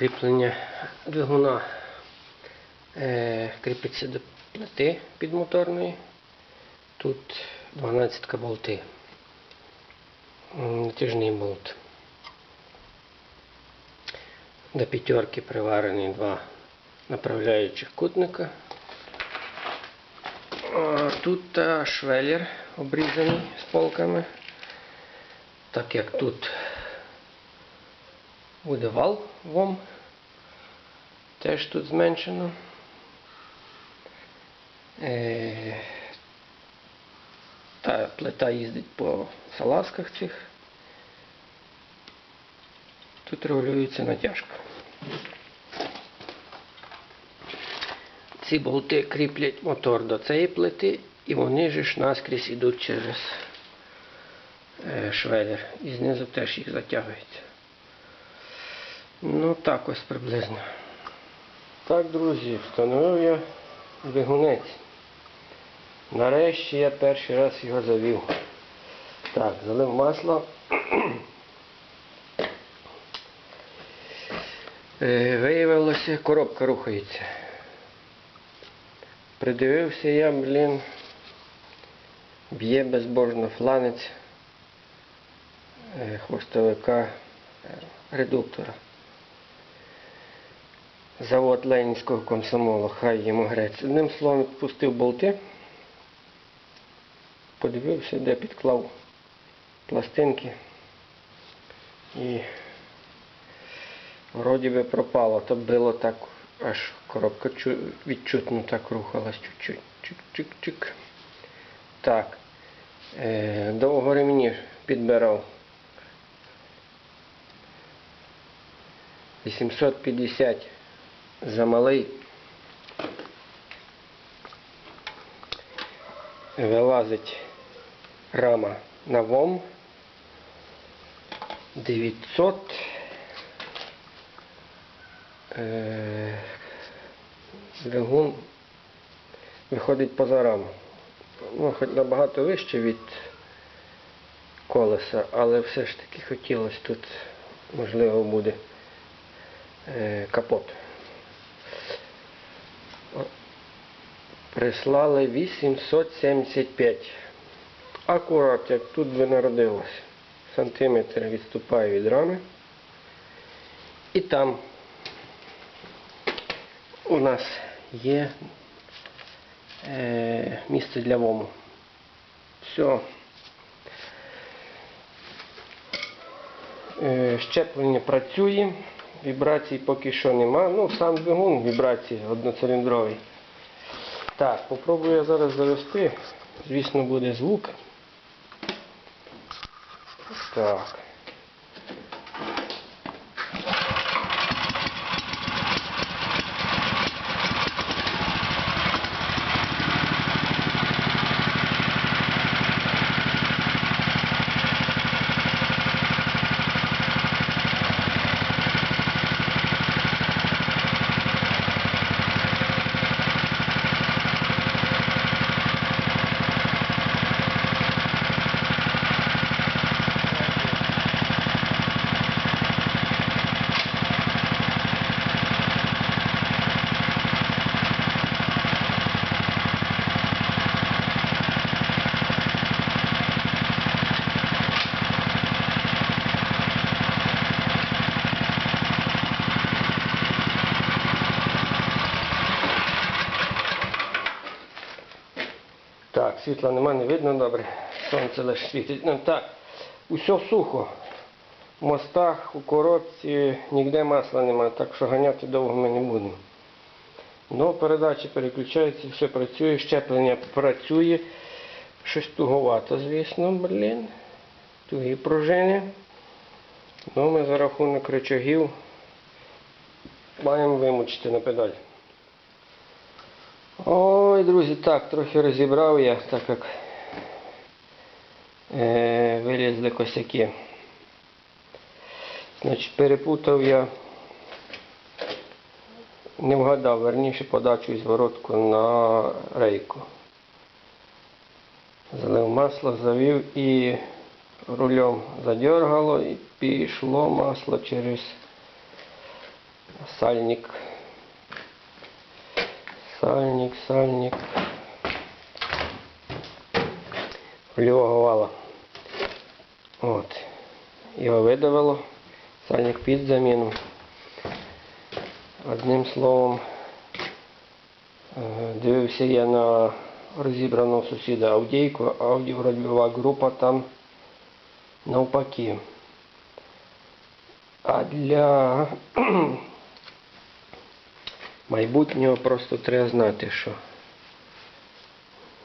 кріплення двигуна е, кріпиться до плити підмоторної. Тут 12 болти. Натяжний болт. До п'ятерки приварені два направляючих кутника. Тут швеллер обрізаний з полками. Так як тут буде вал ВОМ, теж тут зменшено. Е, Та плита їздить по салазках цих. Тут регулюється натяжка. Ці болти кріплять мотор до цієї плити і вони ж наскрізь йдуть через е, швелер. І знизу теж їх затягується. Ну так ось приблизно. Так, друзі, встановив я двигунець. Нарешті я перший раз його завів. Так, залив масло. Е, Виявилося, коробка рухається. Придивився я, блін, б'є безбожно фланець е, хвостовика редуктора. Завод Ленінського комсомолу, хай йому грець. Одним словом, відпустив болти, подивився, де підклав пластинки і вроді би пропало. То було так, аж коробка відчутно так рухалась чуть-чуть. Чик-чик-чик. Так. Е, довго ремні підбирав. 850 замалий. Вилазить рама на ВОМ. 900. Е, Двигун виходить поза раму. Ну, хоч набагато вище від колеса, але все ж таки хотілося тут, можливо, буде е, капот. Прислали 875. Акурат, як тут би народилось. Сантиметр відступає від рами. І там у нас є е, місце для вому. Все. Е, щеплення працює, вібрацій поки що нема. Ну, сам двигун вібрації одноциліндровий. Так, попробую я зараз завести. Звісно, буде звук. Так. Так, світла нема, не видно добре. Сонце лише світить. Ну так, усе сухо. В мостах, у коробці, ніде масла немає, так що ганяти довго ми не будемо. Ну, передачі переключаються, все працює, щеплення працює. Щось туговато, звісно, блін. Тугі пружини. Ну, ми за рахунок речагів маємо вимучити на педаль. Ой, друзі, так, трохи розібрав я, так як е, вилізли косяки. Значить, перепутав я, не вгадав, верніше подачу і зворотку на рейку. Залив масло, завів і рулем задергало і пішло масло через Сальник. Сальник, сальник. Лівого вала. От. Його видавило. Сальник під заміну. Одним словом, е, дивився я на розібраного сусіда Авдійку, а Авді вроді була група там навпаки. А для майбутнього просто треба знати, що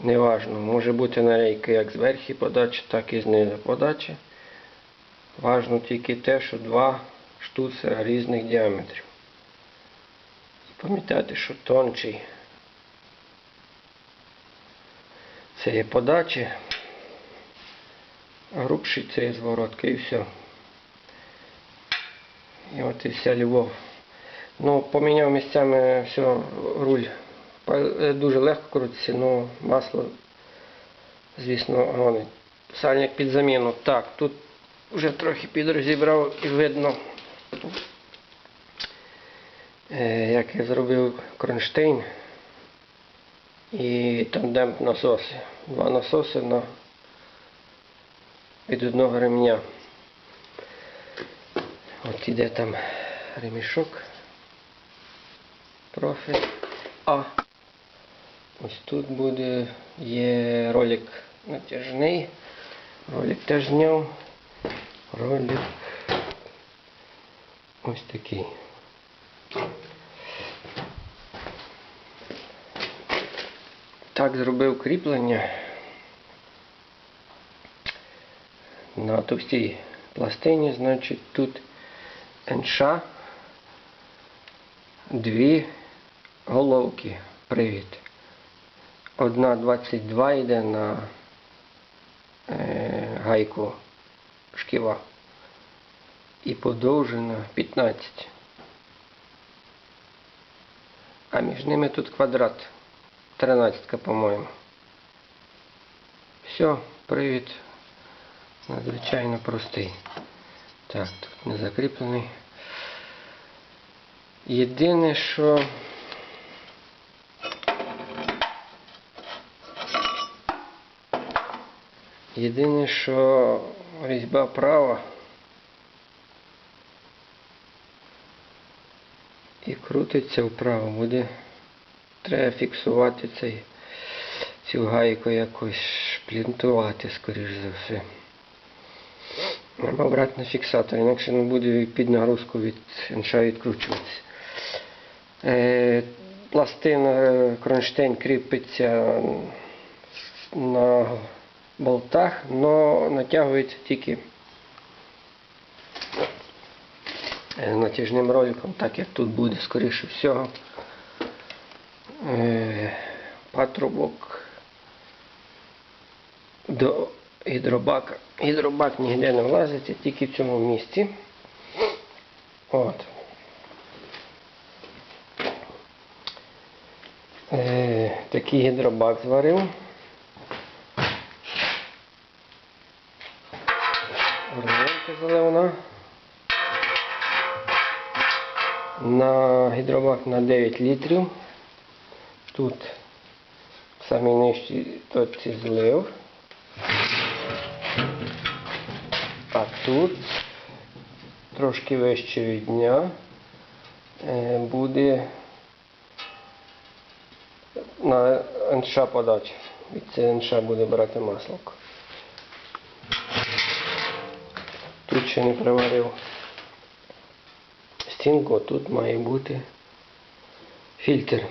неважно, може бути нарейка як зверху подачі, так і знизу подачі. Важно тільки те, що два штуцера різних діаметрів. І пам'ятати, що тончий це є подачі, а грубший це є зворотка і все. І от і вся любов. Ну, поміняв місцями все, руль. Е, Дуже легко крутиться, але масло, звісно, гонить. Сальник під заміну. Так, тут вже трохи підрозібрав і видно, е, як я зробив кронштейн і тандем насоси. Два насоси на від одного ремня. От іде там ремішок. Профіль. А ось тут буде є ролик натяжний. Ролик теж зняв. Ролик ось такий. Так зробив кріплення на товстій пластині, значить тут НШ дві головки привід. Одна 22 йде на е, гайку шківа і подовжена 15. А між ними тут квадрат 13, по-моєму. Все, привід надзвичайно простий. Так, тут не закріплений. Єдине, що Єдине, що різьба права і крутиться вправо. Буде треба фіксувати цей, цю гайку якось шплінтувати, скоріш за все. Треба брати на фіксатор, інакше не буде під нагрузку від інша відкручуватися. Е, пластина е, кронштейн кріпиться на болтах, але натягується тільки натяжним роликом, так як тут буде, скоріше всього. Е, Патрубок до гідробака. Гідробак ніде не влазить, а тільки в цьому місці. От. Е, такий гідробак зварив. Гідробак на 9 літрів. Тут в самій нижчій точці злив. А тут трошки вище від дня е, буде на НШ подача. Від це НШ буде брати масло. Тут ще не приварив стінку, тут має бути фільтр.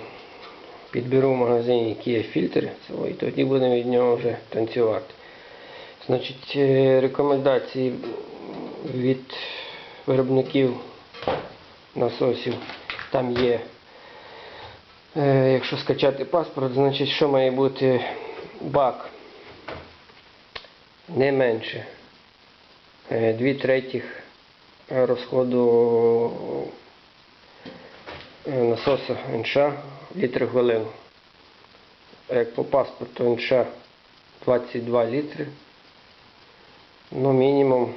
Підберу в магазині, є фільтр, і тоді будемо від нього вже танцювати. Значить, е, рекомендації від виробників насосів. Там є, е, якщо скачати паспорт, значить, що має бути бак не менше е, 2 третіх розходу е, насоса НШ літри хвилину. Як по паспорту НШ 22 літри. Ну, мінімум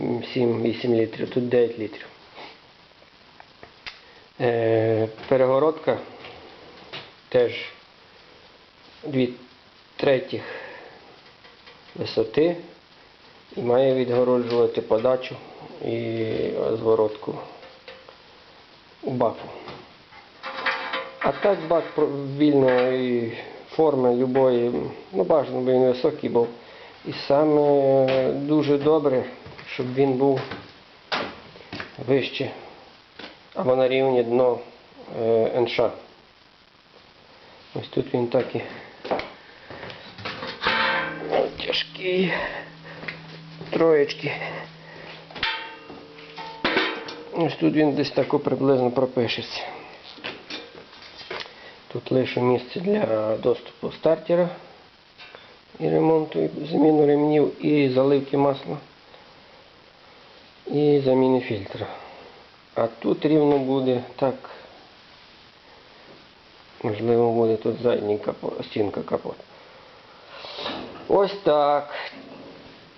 7-8 літрів, тут 9 літрів. Е, перегородка теж 2 третіх висоти і має відгороджувати подачу і зворотку у баку. А так бак вільної форми любої, ну бажано би він високий був. І саме дуже добре, щоб він був вище або на рівні дно е, НШ. Ось тут він так і тяжкий. Троєчки. Ось тут він десь тако приблизно пропишеться. Тут лише місце для доступу стартера і ремонту, і заміну ремнів, і заливки масла, і заміни фільтра. А тут рівно буде так. Можливо, буде тут задній капот, стінка капот. Ось так.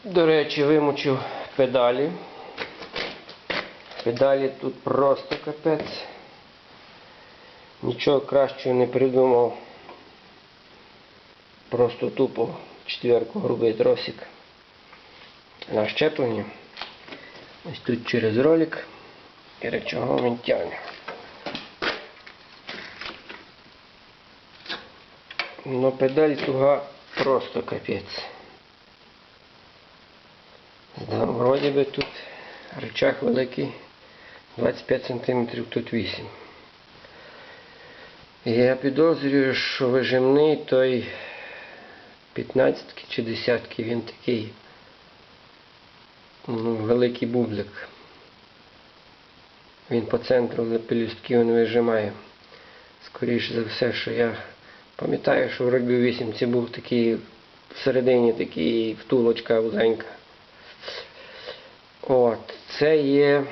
До речі, вимучив педалі. Педалі тут просто капець. Нічого кращого не придумав. Просто тупо четверку грубий тросик на щеплення. Ось тут через ролик і речагом він тягне. Но педаль туга просто капець. Вроді би тут рычаг великий 25 см, тут 8 Я підозрюю, що вижимний той 15 чи 10 він такий ну, великий бублик. Він по центру пелюстків не вижимає. Скоріше за все, що я пам'ятаю, що в рugby 8 це був такий всередині такий втулочка вузенька. От, це є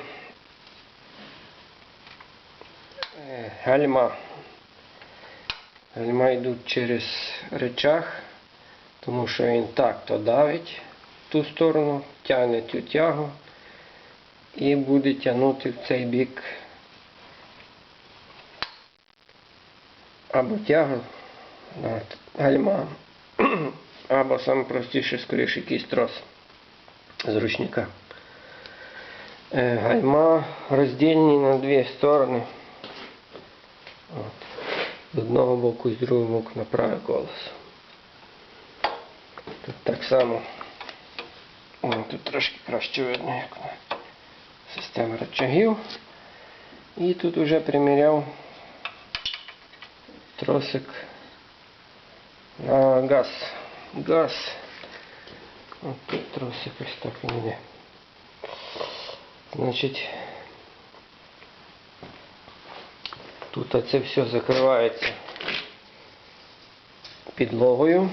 е, гальма. Гальма йдуть через речах, тому що він так то давить в ту сторону, тягне цю тягу і буде тягнути в цей бік або тягу гальма, або саме простіше, скоріше якийсь трос з ручника. Е, Гальма роздільні на дві сторони. От. З одного боку і з другого боку на праве колесо. Тут так само. О, тут трошки краще видно, як вона. Система рычагів. І тут вже приміряв тросик на газ. Газ. От тут тросик ось так він йде. Значить, тут це все закривається підлогою.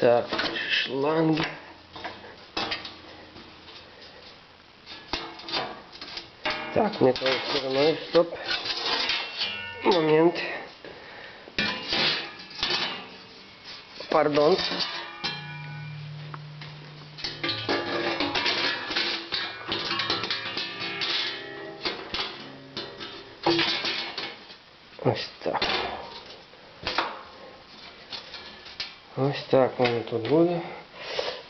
Так, шланги. Так, не той стороною, стоп. Момент. Пардон. Ось так. Ось так воно тут буде.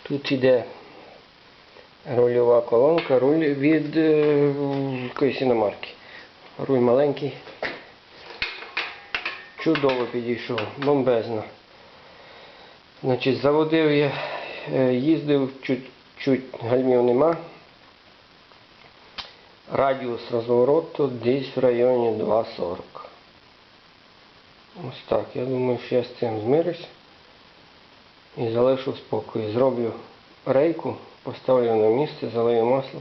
Тут іде рульова колонка, руль від е, якоїсь іномарки. Руль маленький. Чудово підійшов, бомбезно. Значить, заводив я, е, їздив, чуть-чуть гальмів нема. Радіус розвороту десь в районі 2,40. Ось так. Я думаю, що я з цим змирюсь і залишу в спокої. Зроблю рейку, поставлю на місце, залию масло.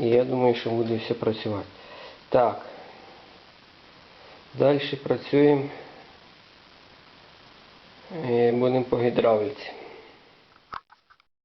І я думаю, що буде все працювати. Так. Далі працюємо. Е, Будемо по гідравліці.